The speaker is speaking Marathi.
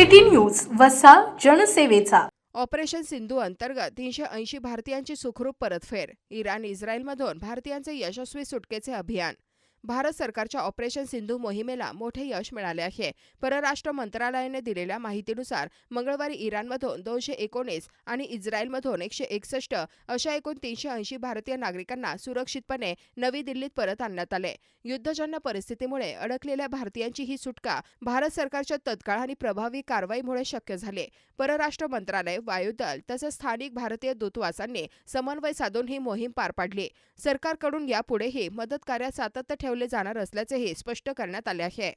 City news वसा जनसेवेचा. ऑपरेशन सिंधू अंतर्गत तीनशे ऐंशी भारतीयांची सुखरूप परतफेर इराण इस्रायलमधून भारतीयांचे यशस्वी सुटकेचे अभियान. भारत सरकारच्या ऑपरेशन सिंधू मोहिमेला मोठे यश मिळाले आहे. परराष्ट्र मंत्रालयाने दिलेल्या माहितीनुसार मंगळवारी इराणमधून दोनशे एकोणीस आणि इस्रायलमधून एकशे एकसष्ट अशा एकूण तीनशे ऐंशी भारतीय नागरिकांना सुरक्षितपणे नवी दिल्लीत परत आणण्यात आले. युद्धजन्य परिस्थितीमुळे अडकलेल्या भारतीयांची ही सुटका भारत सरकारच्या तत्काळ आणि प्रभावी कारवाईमुळे शक्य झाले. परराष्ट्र मंत्रालय वायुदल तसेच स्थानिक भारतीय दूतावासांनी समन्वय साधून ही मोहीम पार पाडली. सरकारकडून यापुढेही मदत कार्यात सातत्य ठेवले जाणार असल्याचेही स्पष्ट करण्यात आले आहे.